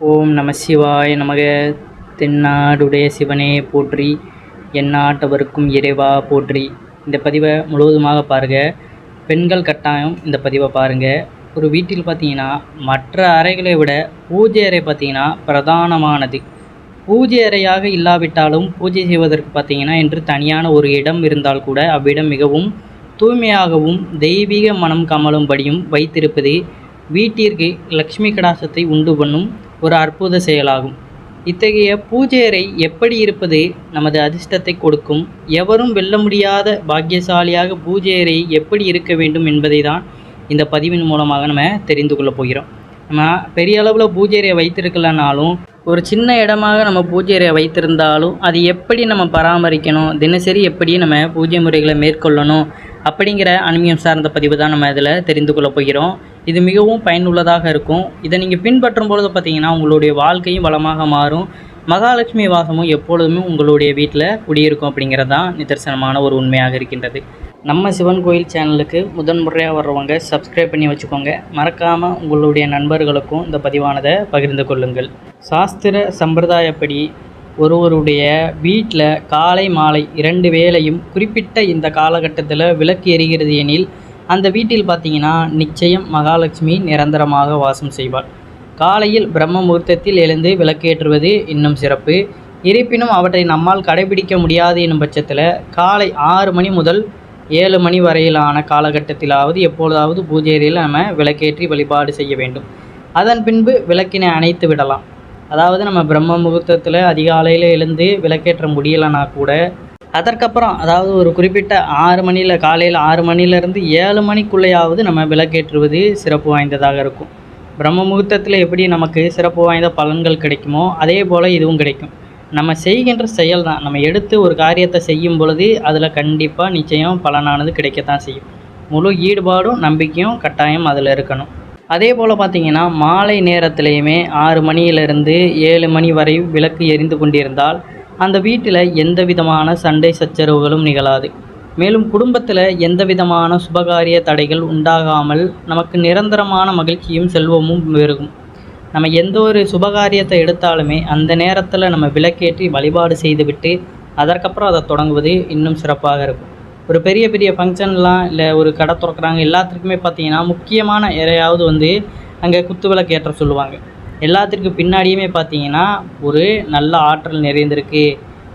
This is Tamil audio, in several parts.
ஓம் நம சிவாய நமக. தென்னாடுடைய சிவனே போற்றி எந்நாட்டவருக்கும் இறைவா போற்றி. இந்த பதிவை முழுவதுமாக பாருங்கள் பெண்கள் கட்டாயம் இந்த பதிவை பாருங்கள் ஒரு வீட்டில் பார்த்தீங்கன்னா மற்ற அறைகளை விட பூஜை அறை பார்த்திங்கன்னா பிரதானமானது. பூஜை அறையாக இல்லாவிட்டாலும் பூஜை செய்வதற்கு பார்த்தீங்கன்னா என்று தனியான ஒரு இடம் இருந்தால் கூட அவ்விடம் மிகவும் தூய்மையாகவும் தெய்வீக மனம் கமலும்படியும் வைத்திருப்பது வீட்டிற்கு லக்ஷ்மி கடாசத்தை உண்டு பண்ணும் ஒரு அற்புத செயலாகும். இத்தகைய பூஜை அறை எப்படி இருப்பது நமது அதிர்ஷ்டத்தை கொடுக்கும்? எவரும் வெல்ல முடியாத பாக்கியசாலியாக பூஜை அறை எப்படி இருக்க வேண்டும் என்பதை தான் இந்த பதிவின் மூலமாக நம்ம தெரிந்து கொள்ளப் போகிறோம். நம்ம பெரிய அளவில் பூஜை அறையை வைத்திருக்கலனாலும் ஒரு சின்ன இடமாக நம்ம பூஜை அறையை வைத்திருந்தாலும் அது எப்படி நம்ம பராமரிக்கணும்? தினசரி எப்படி நம்ம பூஜை முறைகளை மேற்கொள்ளணும்? அப்படிங்கிற அனுமியம் சார்ந்த பதிவு தான் நம்ம இதில் தெரிந்து கொள்ளப் போகிறோம். இது மிகவும் பயனுள்ளதாக இருக்கும். இதை நீங்கள் பின்பற்றும் பொழுது பார்த்தீங்கன்னா உங்களுடைய வாழ்க்கையும் வளமாக மாறும். மகாலட்சுமி வாசமும் எப்பொழுதுமே உங்களுடைய வீட்டில் குடியிருக்கும் அப்படிங்கிறது தான் நிதர்சனமான ஒரு உண்மையாக இருக்கின்றது. நம்ம சிவன் கோயில் சேனலுக்கு முதன் முறையாக வர்றவங்க சப்ஸ்கிரைப் பண்ணி வச்சுக்கோங்க. மறக்காமல் உங்களுடைய நண்பர்களுக்கும் இந்த பதிவானதை பகிர்ந்து கொள்ளுங்கள். சாஸ்திர சம்பிரதாயப்படி ஒருவருடைய வீட்டில் காலை மாலை இரண்டு வேளையும் குறிப்பிட்ட இந்த காலகட்டத்தில் விளக்கு எரிகிறது எனில் அந்த வீட்டில் பார்த்தீங்கன்னா நிச்சயம் மகாலட்சுமி நிரந்தரமாக வாசம் செய்வாள். காலையில் பிரம்ம முகூர்த்தத்தில் எழுந்து விளக்கேற்றுவது இன்னும் சிறப்பு. இருப்பினும் அவற்றை நம்மால் கடைபிடிக்க முடியாது என்னும் பட்சத்தில் காலை ஆறு மணி முதல் ஏழு மணி வரையிலான காலகட்டத்திலாவது எப்பொழுதாவது பூஜை அறையில் நம்ம விளக்கேற்றி வழிபாடு செய்ய வேண்டும். அதன் பின்பு விளக்கினை அணைத்து விடலாம். அதாவது நம்ம பிரம்ம முகூர்த்தத்தில் அதிகாலையில் எழுந்து விளக்கேற்ற முடியலைன்னா கூட அதற்கப்புறம் அதாவது ஒரு குறிப்பிட்ட ஆறு மணியில் காலையில் ஆறு மணிலேருந்து ஏழு மணிக்குள்ளேயாவது நம்ம விளக்கேற்றுவது சிறப்பு வாய்ந்ததாக இருக்கும். பிரம்ம முகூர்த்தத்தில் எப்படி நமக்கு சிறப்பு வாய்ந்த பலன்கள் கிடைக்குமோ அதே போல் இதுவும் கிடைக்கும். நம்ம செய்கின்ற செயல் தான் நம்ம எடுத்து ஒரு காரியத்தை செய்யும் பொழுது அதில் கண்டிப்பாக நிச்சயம் பலனானது கிடைக்கத்தான் செய்யும். முழு ஈடுபாடும் நம்பிக்கையும் கட்டாயம் அதில் இருக்கணும். அதே போல் பார்த்திங்கன்னா மாலை நேரத்திலையுமே ஆறு மணியிலிருந்து ஏழு மணி வரை விளக்கு எரிந்து கொண்டிருந்தால் அந்த வீட்டில் எந்த விதமான சண்டை சச்சரவுகளும் நிகழாது. மேலும் குடும்பத்தில் எந்த விதமான சுபகாரிய தடைகள் உண்டாகாமல் நமக்கு நிரந்தரமான மகிழ்ச்சியும் செல்வமும் பெருகும். நம்ம எந்த ஒரு சுபகாரியத்தை எடுத்தாலுமே அந்த நேரத்தில் நம்ம விளக்கேற்றி வழிபாடு செய்துவிட்டு அதற்கப்புறம் அதை தொடங்குவது இன்னும் சிறப்பாக இருக்கும். ஒரு பெரிய பெரிய ஃபங்க்ஷன்லாம் இல்லை ஒரு கடை திறக்கிறாங்க எல்லாத்துக்குமே பார்த்தீங்கன்னா முக்கியமான எதையாவது வந்து அங்கே குத்து விளக்கு ஏற்ற சொல்லுவாங்க. எல்லாத்திற்கு பின்னாடியுமே பார்த்தீங்கன்னா ஒரு நல்ல ஆற்றல் நிறைந்திருக்கு.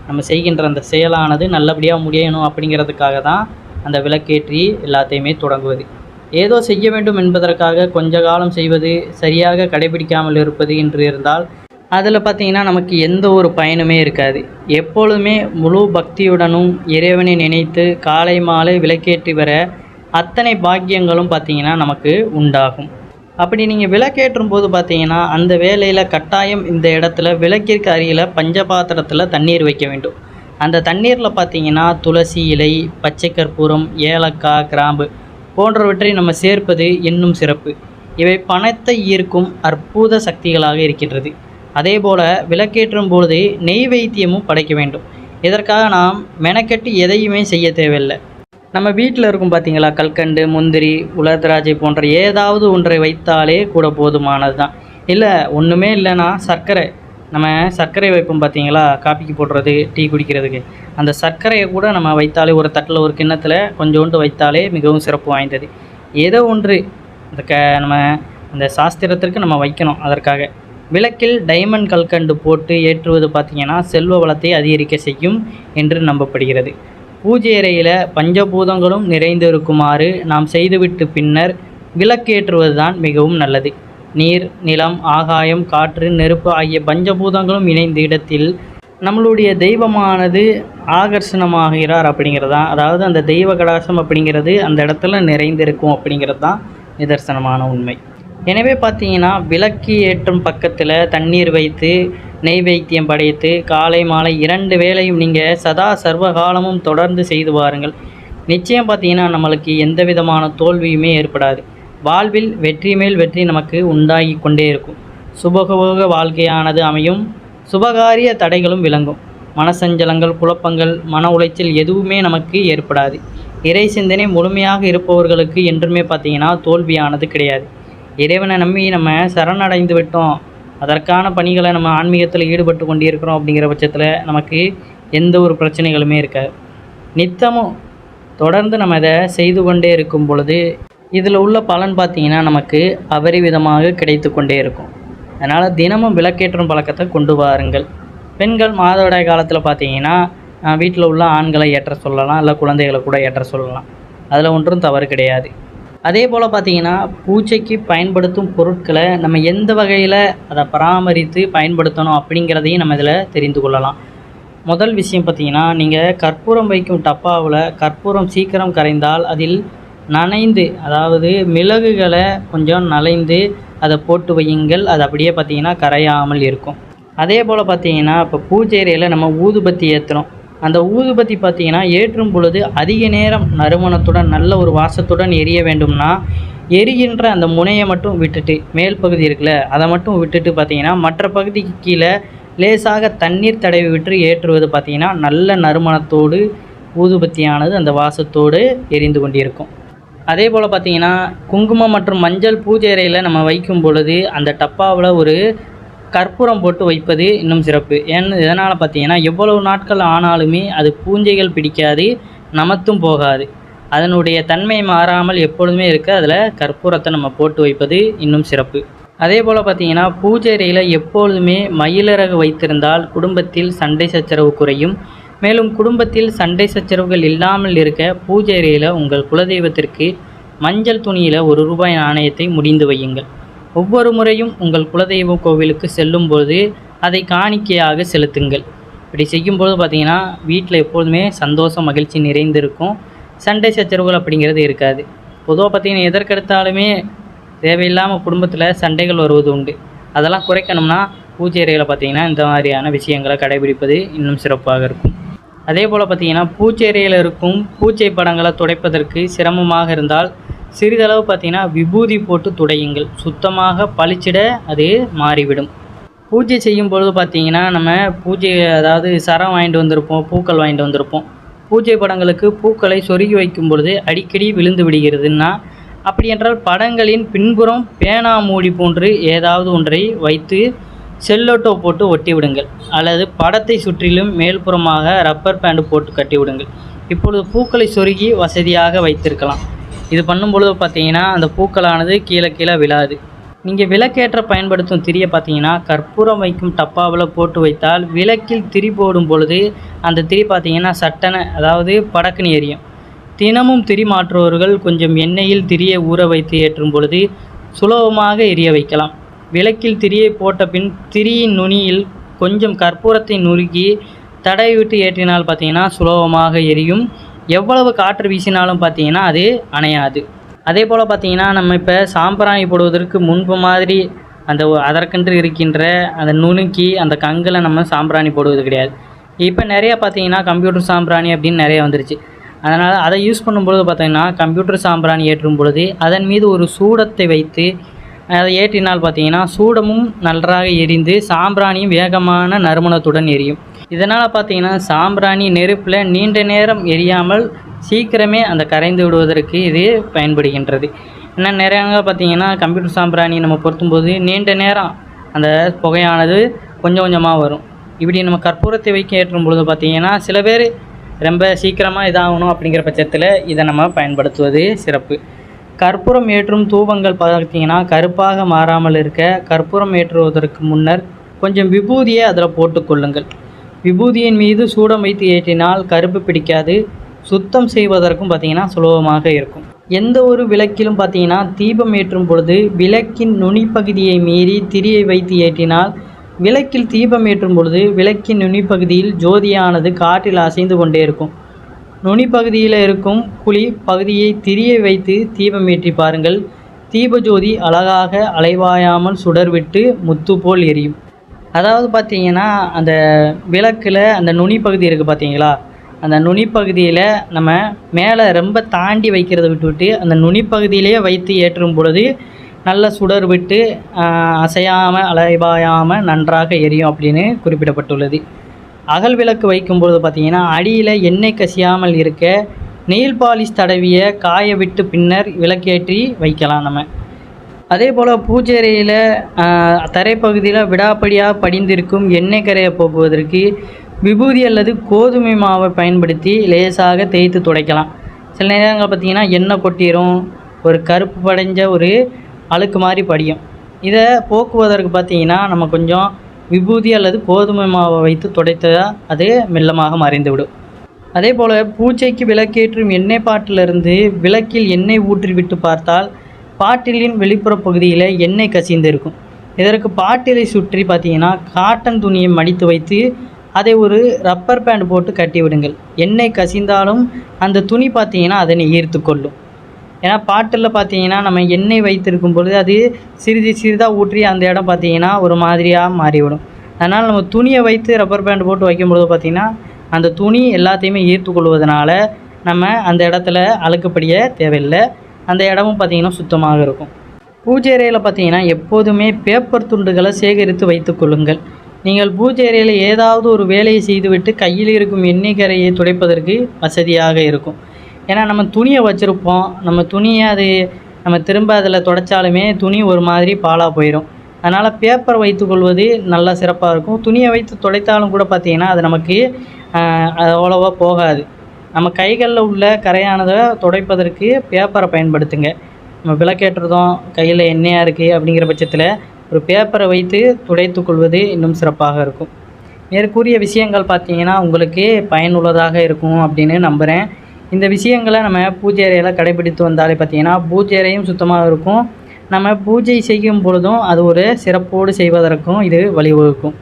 நம்ம செய்கின்ற அந்த செயலானது நல்லபடியாக முடியணும் அப்படிங்கிறதுக்காக தான் அந்த விளக்கேற்றி எல்லாத்தையுமே தொடங்குவது. ஏதோ செய்ய வேண்டும் என்பதற்காக கொஞ்ச காலம் செய்வது சரியாக கடைபிடிக்காமல் இருப்பது என்று இருந்தால் அதில் பார்த்தீங்கன்னா நமக்கு எந்த ஒரு பயனுமே இருக்காது. எப்பொழுதுமே முழு பக்தியுடனும் இறைவனை நினைத்து காலை மாலை விளக்கேற்றி வர அத்தனை பாக்கியங்களும் பார்த்தீங்கன்னா நமக்கு உண்டாகும். அப்படி நீங்கள் விளக்கேற்றும் போது பார்த்தீங்கன்னா அந்த வேலையில் கட்டாயம் இந்த இடத்துல விளக்கிற்கு அருகில் பஞ்சபாத்திரத்தில் தண்ணீர் வைக்க வேண்டும். அந்த தண்ணீரில் பார்த்தீங்கன்னா துளசி இலை பச்சை கற்பூரம் ஏலக்காய் கிராம்பு போன்றவற்றை நம்ம சேர்ப்பது இன்னும் சிறப்பு. இவை பணத்தை ஈர்க்கும் அற்புத சக்திகளாக இருக்கின்றது. அதே போல் விளக்கேற்றும் பொழுது நெய் வைத்தியமும் படைக்க வேண்டும். இதற்காக நாம் மெனக்கெட்டு எதையுமே செய்ய தேவையில்லை. நம்ம வீட்டில் இருக்கும் பார்த்தீங்களா கல்கண்டு முந்திரி உலர் திராட்சை போன்ற ஏதாவது ஒன்றை வைத்தாலே கூட போதுமானது தான் இல்லை ஒன்றுமே இல்லைன்னா சர்க்கரை. நம்ம சர்க்கரை வைப்போம் பார்த்தீங்களா காப்பிக்கு போடுறது டீ குடிக்கிறதுக்கு. அந்த சர்க்கரையை கூட நம்ம வைத்தாலே ஒரு தட்டில் ஒரு கிண்ணத்தில் கொஞ்சோண்டு வைத்தாலே மிகவும் சிறப்பு வாய்ந்தது. ஏதோ ஒன்று. இந்த க நம்ம அந்த சாஸ்திரத்திற்கு நம்ம வைக்கணும் அதற்காக. விளக்கில் டைமண்ட் கல்கண்டு போட்டு ஏற்றுவது பார்த்திங்கன்னா செல்வ வளத்தை அதிகரிக்க செய்யும் என்று நம்பப்படுகிறது. பூஜை அறையில் பஞ்சபூதங்களும் நிறைந்திருக்குமாறு நாம் செய்துவிட்டு பின்னர் விளக்கேற்றுவது தான் மிகவும் நல்லது. நீர் நிலம் ஆகாயம் காற்று நெருப்பு ஆகிய பஞ்சபூதங்களும் இணைந்த இடத்தில் நம்மளுடைய தெய்வமானது ஆகர்ஷணமாகிறார் அப்படிங்கிறது தான் அதாவது அந்த தெய்வ கடாசம் அப்படிங்கிறது அந்த இடத்துல நிறைந்திருக்கும் அப்படிங்கிறது தான் நிதர்சனமான உண்மை. எனவே பார்த்தீங்கன்னா விளக்கு ஏற்றும் பக்கத்தில் தண்ணீர் வைத்து நெய்வேத்தியம் படைத்து காலை மாலை இரண்டு வேளையும் நீங்கள் சதா சர்வகாலமும் தொடர்ந்து செய்து வாருங்கள். நிச்சயம் பார்த்தீங்கன்னா நம்மளுக்கு எந்த விதமான தோல்வியுமே ஏற்படாது. வாழ்வில் வெற்றி மேல் வெற்றி நமக்கு உண்டாகி கொண்டே இருக்கும். சுபகோக வாழ்க்கையானது அமையும். சுபகாரிய தடைகளும் விளங்கும். மனசஞ்சலங்கள் குழப்பங்கள் மன உளைச்சல் எதுவுமே நமக்கு ஏற்படாது. இறை சிந்தனை முழுமையாக இருப்பவர்களுக்கு என்றுமே பார்த்தீங்கன்னா தோல்வியானது கிடையாது. இறைவனை நம்பி நம்ம சரணடைந்து விட்டோம் அதற்கான பணிகளை நம்ம ஆன்மீகத்தில் ஈடுபட்டு கொண்டிருக்கிறோம் அப்படிங்கிற பட்சத்தில் நமக்கு எந்த ஒரு பிரச்சனைகளுமே இருக்காது. நித்தமும் தொடர்ந்து நம்ம இதை செய்து கொண்டே இருக்கும் பொழுது இதில் உள்ள பலன் பார்த்திங்கன்னா நமக்கு அபரிவிதமாக கிடைத்து கொண்டே இருக்கும். அதனால் தினமும் விளக்கேற்றும் பழக்கத்தை கொண்டு வாருங்கள். பெண்கள் மாதவிடாய் காலத்தில் பார்த்தீங்கன்னா வீட்டில் உள்ள ஆண்களை ஏற்ற சொல்லலாம் இல்லை குழந்தைகளை கூட ஏற்ற சொல்லலாம். அதில் ஒன்றும் தவறு கிடையாது. அதே போல் பார்த்தீங்கன்னா பூச்சைக்கு பயன்படுத்தும் பொருட்களை நம்ம எந்த வகையில் அதை பராமரித்து பயன்படுத்தணும் அப்படிங்கிறதையும் நம்ம இதில் தெரிந்து கொள்ளலாம். முதல் விஷயம் பார்த்தீங்கன்னா நீங்கள் கற்பூரம் வைக்கும் டப்பாவில் கற்பூரம் சீக்கிரம் கரைந்தால் அதில் நனைந்து அதாவது மிளகுகளை கொஞ்சம் நனைந்து அதை போட்டு வையுங்கள். அது அப்படியே பார்த்தீங்கன்னா கரையாமல் இருக்கும். அதே போல் பார்த்தீங்கன்னா இப்போ பூஜை அறையில் நம்ம ஊதுபத்தி ஏற்றுறோம் அந்த ஊதுபத்தி பார்த்திங்கன்னா ஏற்றும் பொழுது அதிக நேரம் நறுமணத்துடன் நல்ல ஒரு வாசத்துடன் எரிய வேண்டும்னா எரிகின்ற அந்த முனையை மட்டும் விட்டுட்டு மேல் பகுதி இருக்குல்ல அதை மட்டும் விட்டுட்டு பார்த்தீங்கன்னா மற்ற பகுதிக்கு கீழே லேசாக தண்ணீர் தடவி விட்டு ஏற்றுவது பார்த்திங்கன்னா நல்ல நறுமணத்தோடு ஊதுபத்தியானது அந்த வாசத்தோடு எரிந்து கொண்டிருக்கும். அதே போல் பார்த்திங்கன்னா குங்குமம் மற்றும் மஞ்சள் பூஜை அறையில் நம்ம வைக்கும் பொழுது அந்த டப்பாவில் ஒரு கற்பூரம் போட்டு வைப்பது இன்னும் சிறப்பு. ஏன்னு எதனால் பார்த்தீங்கன்னா எவ்வளவு நாட்கள் ஆனாலுமே அது பூஞ்சைகள் பிடிக்காது நமத்தும் போகாது. அதனுடைய தன்மை மாறாமல் எப்பொழுதுமே இருக்க அதில் கற்பூரத்தை நம்ம போட்டு வைப்பது இன்னும் சிறப்பு. அதே போல் பார்த்தீங்கன்னா பூஜை அறையில் எப்பொழுதுமே மயிலரகு வைத்திருந்தால் குடும்பத்தில் சண்டை சச்சரவு குறையும். மேலும் குடும்பத்தில் சண்டை சச்சரவுகள் இல்லாமல் இருக்க பூஜை அறையில் உங்கள் குலதெய்வத்திற்கு மஞ்சள் துணியில் ஒரு ரூபாய் நாணயத்தை முடிந்து வையுங்கள். ஒவ்வொரு முறையும் உங்கள் குலதெய்வ கோவிலுக்கு செல்லும்போது அதை காணிக்கையாக செலுத்துங்கள். இப்படி செய்யும்போது பார்த்தீங்கன்னா வீட்டில் எப்பொழுதுமே சந்தோஷம் மகிழ்ச்சி நிறைந்திருக்கும். சண்டை சச்சரவுகள் அப்படிங்கிறது இருக்காது. பொதுவாக பார்த்தீங்கன்னா எதற்கெடுத்தாலுமே தேவையில்லாமல் குடும்பத்தில் சண்டைகள் வருவது உண்டு. அதெல்லாம் குறைக்கணும்னா பூஜை அறைகளை பார்த்திங்கன்னா இந்த மாதிரியான விஷயங்களை கடைபிடிப்பது இன்னும் சிறப்பாக இருக்கும். அதே போல் பார்த்திங்கன்னா பூச்சேரியில் அறையில் இருக்கும் பூச்சை படங்களை துடைப்பதற்கு சிரமமாக இருந்தால் சிறிதளவு பார்த்தீங்கன்னா விபூதி போட்டு துடையுங்கள். சுத்தமாக பளிச்சிட அது மாறிவிடும். பூஜை செய்யும் பொழுது பார்த்தீங்கன்னா நம்ம பூஜை அதாவது சரம் வாங்கிட்டு வந்திருப்போம் பூக்கள் வாங்கிட்டு வந்திருப்போம். பூஜை படங்களுக்கு பூக்களை சொருகி வைக்கும் பொழுது அடிக்கடி விழுந்து விடுகிறதுன்னா அப்படி என்றால் படங்களின் பின்புறம் பேனா மூடி போன்று ஏதாவது ஒன்றை வைத்து செல்லோட்டோ போட்டு ஒட்டி விடுங்கள். அல்லது படத்தை சுற்றிலும் மேல்புறமாக ரப்பர் பேண்டு போட்டு கட்டி விடுங்கள். இப்பொழுது பூக்களை சொருகி வசதியாக வைத்திருக்கலாம். இது பண்ணும்பொழுது பார்த்தீங்கன்னா அந்த பூக்களானது கீழே கீழே விழாது. நீங்கள் விளக்கேற்ற பயன்படுத்தும் திரியை பார்த்தீங்கன்னா கற்பூரம் வைக்கும் டப்பாவில் போட்டு வைத்தால் விளக்கில் திரி போடும் பொழுது அந்த திரி பார்த்தீங்கன்னா சட்டனை அதாவது படக்குன்னு எரியும். தினமும் திரி மாற்றுபவர்கள் கொஞ்சம் எண்ணெயில் திரியை ஊற வைத்து ஏற்றும் பொழுது சுலபமாக எரிய வைக்கலாம். விளக்கில் திரியை போட்ட பின் திரியின் நுனியில் கொஞ்சம் கற்பூரத்தை நுறுக்கி தடை விட்டு ஏற்றினால் பார்த்தீங்கன்னா சுலபமாக எரியும். எவ்வளவு காற்று வீசினாலும் பார்த்தீங்கன்னா அது அணையாது. அதே போல் பார்த்தீங்கன்னா நம்ம இப்போ சாம்பிராணி போடுவதற்கு முன்பு மாதிரி அந்த அதற்கென்று இருக்கின்ற அந்த நுணுக்கி அந்த கங்கில் நம்ம சாம்பிராணி போடுவது கிடையாது. இப்போ நிறைய பார்த்தீங்கன்னா கம்ப்யூட்டர் சாம்பிராணி அப்படின்னு நிறைய வந்துருச்சு. அதனால் அதை யூஸ் பண்ணும்பொழுது பார்த்தீங்கன்னா கம்ப்யூட்டர் சாம்பிராணி ஏற்றும் பொழுது அதன் மீது ஒரு சூடத்தை வைத்து அதை ஏற்றினால் பார்த்தீங்கன்னா சூடமும் நன்றாக எரிந்து சாம்பிராணியும் வேகமான நறுமணத்துடன் எரியும். இதனால் பார்த்தீங்கன்னா சாம்பிராணி நெருப்பில் நீண்ட நேரம் எரியாமல் சீக்கிரமே அந்த கரைந்து விடுவதற்கு இது பயன்படுகின்றது. ஏன்னா நிறைய பார்த்தீங்கன்னா கம்ப்யூட்டர் சாம்பிராணி நம்ம பொருத்தும்போது நீண்ட நேரம் அந்த புகையானது கொஞ்சம் கொஞ்சமாக வரும். இப்படி நம்ம கற்பூரத்தை வைக்க ஏற்றும் பொழுது பார்த்தீங்கன்னா சில பேர் ரொம்ப சீக்கிரமாக இதாகணும் அப்படிங்கிற பட்சத்தில் இதை நம்ம பயன்படுத்துவது சிறப்பு. கற்பூரம் ஏற்றும் தூபங்கள் பார்த்தீங்கன்னா கருப்பாக மாறாமல் இருக்க கற்பூரம் ஏற்றுவதற்கு முன்னர் கொஞ்சம் விபூதியை அதில் போட்டுக்கொள்ளுங்கள் விபூதியின் மீது சூடம் வைத்து ஏற்றினால் கருப்பு பிடிக்காது. சுத்தம் செய்வதற்கும் பார்த்தீங்கன்னா சுலபமாக இருக்கும். எந்த ஒரு விளக்கிலும் பார்த்தீங்கன்னா தீபம் ஏற்றும் பொழுது விளக்கின் நுனிப்பகுதியை மீறி திரியை வைத்து ஏற்றினால் விளக்கில் தீபம் ஏற்றும் பொழுது விளக்கின் நுனிப்பகுதியில் ஜோதியானது காற்றில் அசைந்து கொண்டே இருக்கும். நுனிப்பகுதியில் இருக்கும் குழி பகுதியை திரியை வைத்து தீபம் ஏற்றி பாருங்கள். தீபஜோதி அழகாக அலைவாயாமல் சுடர்விட்டு முத்து போல் எரியும். அதாவது பார்த்தீங்கன்னா அந்த விளக்கில் அந்த நுனி பகுதி இருக்குது பார்த்தீங்களா? அந்த நுனி பகுதியில் நம்ம மேலே ரொம்ப தாண்டி வைக்கிறத விட்டுவிட்டு அந்த நுனி பகுதியிலேயே வைத்து ஏற்றும் பொழுது நல்ல சுடர் விட்டு அசையாமல் அலைபாயாமல் நன்றாக எரியும் அப்படின்னு குறிப்பிடப்பட்டுள்ளது. அகல் விளக்கு வைக்கும்பொழுது பார்த்தீங்கன்னா அடியில் எண்ணெய் கசியாமல் இருக்க நெயில் பாலிஷ் தடவிய காய விட்டு பின்னர் விளக்கேற்றி வைக்கலாம் நம்ம. அதே போல் பூஜைறையில் தரைப்பகுதியில் விடாப்படியாக படிந்திருக்கும் எண்ணெய் கரையை போக்குவதற்கு விபூதி அல்லது கோதுமை மாவை பயன்படுத்தி லேசாக தேய்த்து துடைக்கலாம். சில நேரங்கள் பார்த்திங்கன்னா எண்ணெய் கொட்டிடும் ஒரு கருப்பு படைஞ்ச ஒரு அழுக்கு மாதிரி படியும். இதை போக்குவதற்கு பார்த்திங்கன்னா நம்ம கொஞ்சம் விபூதி அல்லது கோதுமை மாவை வைத்து துடைத்தால் அது மெல்லமாக மறைந்துவிடும். அதே போல் பூஜைக்கு விளக்கேற்றும் எண்ணெய் பாட்டிலிருந்து விளக்கில் எண்ணெய் ஊற்றி விட்டு பார்த்தால் பாட்டிலின் வெளிப்புற பகுதியில் எண்ணெய் கசிந்து இருக்கும் இதற்கு பாட்டிலை சுற்றி பார்த்தீங்கன்னா காட்டன் துணியை மடித்து வைத்து அதை ஒரு ரப்பர் பேண்ட் போட்டு கட்டி விடுங்கள் எண்ணெய் கசிந்தாலும் அந்த துணி பார்த்தீங்கன்னா அதனை ஈர்த்து கொள்ளும். ஏன்னா பாட்டிலில் பார்த்தீங்கன்னா நம்ம எண்ணெய் வைத்திருக்கும் பொழுது அது சிறிது சிறிதாக ஊற்றி அந்த இடம் பார்த்தீங்கன்னா ஒரு மாதிரியாக மாறிவிடும். அதனால் நம்ம துணியை வைத்து ரப்பர் பேண்ட் போட்டு வைக்கும்பொழுது பார்த்திங்கன்னா அந்த துணி எல்லாத்தையுமே ஈர்த்து கொள்வதனால நம்ம அந்த இடத்துல அழுக்குப்படிய தேவையில்லை. அந்த இடமும் பார்த்தீங்கன்னா சுத்தமாக இருக்கும். பூஜை அறையில் பார்த்தீங்கன்னா எப்போதுமே பேப்பர் துண்டுகளை சேகரித்து வைத்துக்கொள்ளுங்கள் நீங்கள் பூஜை அறையில் ஏதாவது ஒரு வேலையை செய்துவிட்டு கையில் இருக்கும் எண்ணெய் கரையை துடைப்பதற்கு வசதியாக இருக்கும். ஏன்னா நம்ம துணியை வச்சுருப்போம். நம்ம துணியை அது நம்ம திரும்ப அதில் துடைச்சாலுமே துணி ஒரு மாதிரி பாலாக போயிடும் அதனால் பேப்பர் வைத்துக்கொள்வது நல்லா சிறப்பாக இருக்கும். துணியை வைத்து துடைத்தாலும் கூட பார்த்தீங்கன்னா அது நமக்கு அது அவ்வளோவா போகாது. நம்ம கைகளில் உள்ள கரையானதை துடைப்பதற்கு பேப்பரை பயன்படுத்துங்க. நம்ம விளக்கேற்றுறதும் கையில் எண்ணெயாக இருக்குது அப்படிங்கிற பட்சத்தில் ஒரு பேப்பரை வைத்து துடைத்து கொள்வது இன்னும் சிறப்பாக இருக்கும். மேற்கூறிய விஷயங்கள் பார்த்தீங்கன்னா உங்களுக்கு பயனுள்ளதாக இருக்கும் அப்படின்னு நம்புகிறேன் இந்த விஷயங்களை நம்ம பூஜை அறையில் கடைபிடித்து வந்தாலே பார்த்தீங்கன்னா பூஜை அறையும் சுத்தமாக இருக்கும். நம்ம பூஜை செய்யும் பொழுதும் அது ஒரு சிறப்போடு செய்வதற்கும் இது வழிவகுக்கும்.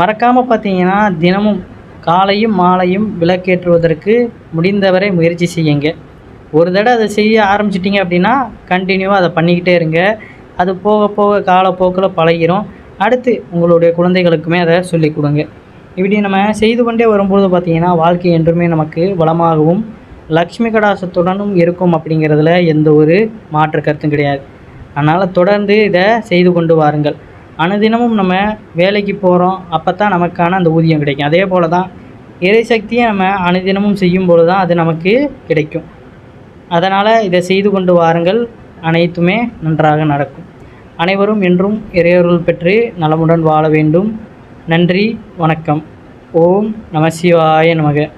மறக்காமல் பார்த்தீங்கன்னா தினமும் காலையும் மாலையும் விளக்கேற்றுவதற்கு முடிந்தவரை முயற்சி செய்யுங்க. ஒரு தடவை அதை செய்ய ஆரம்பிச்சிட்டிங்க அப்படின்னா கண்டினியூவாக அதை பண்ணிக்கிட்டே இருங்க. அது போக போக காலப்போக்கில் பழகிரும். அடுத்து உங்களுடைய குழந்தைகளுக்குமே அதை சொல்லிக் கொடுங்க. இப்படி நம்ம செய்து கொண்டே வரும்பொழுது பார்த்திங்கன்னா வாழ்க்கை என்றுமே நமக்கு வளமாகவும் லக்ஷ்மி கடாசத்துடனும் இருக்கும் அப்படிங்கிறதுல எந்த ஒரு மாற்று கருத்தும் கிடையாது. அதனால் தொடர்ந்து இதை செய்து கொண்டு வாருங்கள். அனுதினமும் நம்ம வேலைக்கு போகிறோம் அப்போ தான் நமக்கான அந்த ஊதியம் கிடைக்கும். அதே போல் தான் இறைசக்தியை நம்ம அனுதினமும் செய்யும் பொழுது தான் அது நமக்கு கிடைக்கும். அதனால் இதை செய்து கொண்டு வாருங்கள். அனைத்துமே நன்றாக நடக்கும். அனைவரும் என்றும் இறையருள் பெற்று நலமுடன் வாழ வேண்டும். நன்றி வணக்கம். ஓம் நமசிவாய நமக.